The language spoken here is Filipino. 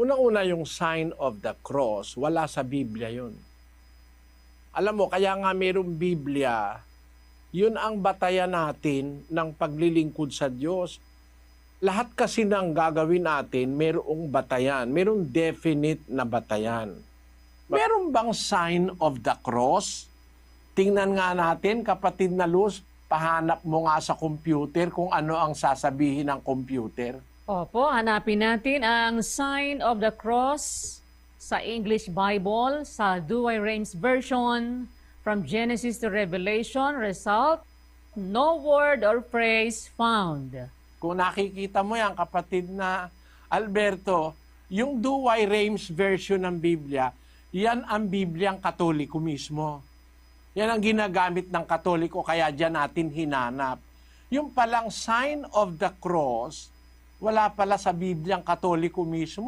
Unang-una yung sign of the cross, wala sa Biblia yun. Alam mo, kaya nga mayroong Biblia, yun ang batayan natin ng paglilingkod sa Diyos. Lahat kasi ng gagawin natin, mayroong batayan, mayroong definite na batayan. Meron bang sign of the cross? Tingnan nga natin, kapatid na Luz, pahanap mo nga sa computer kung ano ang sasabihin ng computer. Opo, hanapin natin ang sign of the cross sa English Bible, sa Douay Rheims Version, from Genesis to Revelation, result, no word or phrase found. Kung nakikita mo yan, kapatid na Alberto, yung Douay Rheims version ng Biblia, yan ang Bibliang Katoliko mismo. Yan ang ginagamit ng Katoliko, kaya dyan natin hinanap. Yung palang sign of the cross, wala pala sa Bibliang Katoliko mismo.